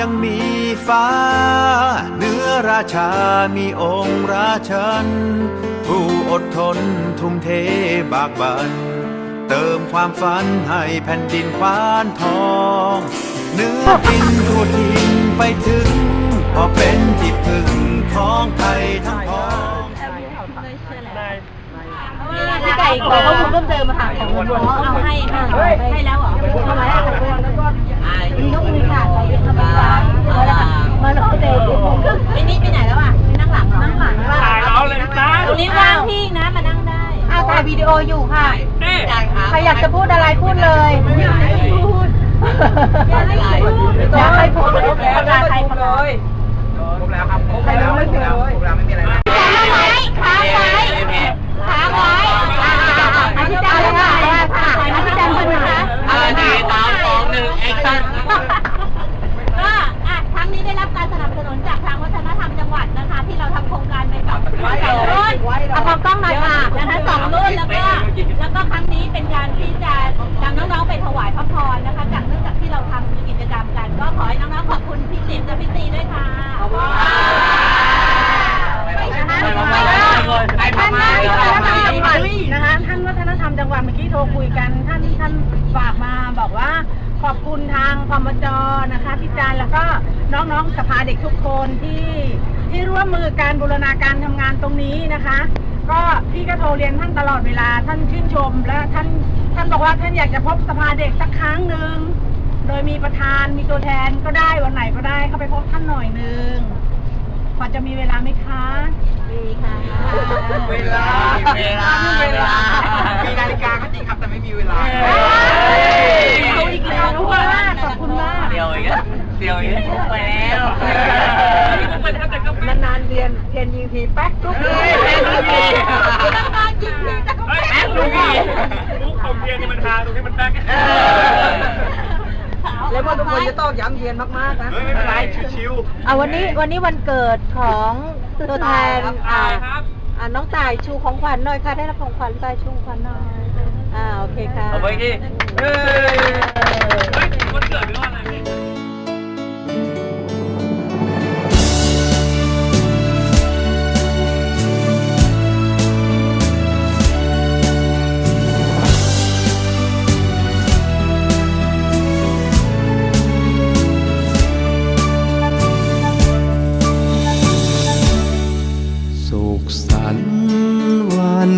ยังมีฟ้า เนื้อราชามีองค์ราชัน ผู้อดทนทุ่มเทบากบัน เติมความฝันให้แผ่นดินควานทอง เนื้อดินทั่วทินไป พี่ไก่ขอข้อมูลเพิ่มเติมมาค่ะของบนเอาให้ค่ะให้แล้วเหรอทำไมอะมีนกมีขาดอะไรทำไมวะมาโนเดย์ไอ้นี่ไปไหนแล้วอะไปนั่งหลังนั่งหลังถ่ายเราเลยนะตรงนี้ว่างพี่นะมานั่งได้อ้าวถ่ายวิดีโออยู่ค่ะใครอยากจะพูดอะไรพูดเลยอยากให้พูดอยากให้พูดอย ถวายพระพรนะคะจากเนื่องจากที่เราทำกิจกรรมกัน ก็ขอให้น้องๆขอบคุณพี่ติ๋มและพี่ตีด้วยค่ะขอบคุณค่ะไอ้พม่านะคะท่านวัฒนธรรมจังหวัดเมื่อกี้โทรคุยกัน ท่านท่านฝากมาบอกว่าขอบคุณทางพมจนะคะที่จานแล้วก็น้องๆสภาเด็กทุกคนที่ที่ร่วมมือการบูรณาการทำงานตรงนี้นะคะ ก็พี่ก็โทรเรียนท่านตลอดเวลาท่านชื่นชมและท่าน ท่านบอกว่าท่านอยากจะพบสภาเด็กสักครั้งหนึ่ง โดยมีประธานมีตัวแทนก็ได้วันไหนก็ได้เข้าไปพบท่านหน่อยหนึ่งพอจะมีเวลาไหมคะดีค่ะ เวลา เวลา เวลา มีนาฬิกาก็จริงครับแต่ไม่มีเวลาเอาอีกแล้วว่าขอบคุณมาก เดียวอีกเดียวอีกไปแล้วมันทำแต่ก็เป็น นานๆเรียนเรียน ลูกเอ้ยแป๊กทุกทีต้องการยิงพี่จะก็เฮ้ยแป๊กทุกทีมุกของเทียนนี่มันทาตรงที่มันแป๊กแล้วพอทุกคนจะต้องย้ำเยียนมากๆนะเฮ้ยไม่เป็นไรชิวอะวันนี้วันนี้วันเกิดของตัวแทนอ่าอ่าน้องต่ายชูของขวัญหน่อยค่ะ ได้รับของขวัญต่ายชูของขวัญหน่อยอ่าโอเคค่ะเอาไปดิเฮ้ยเฮ้ยวันเกิด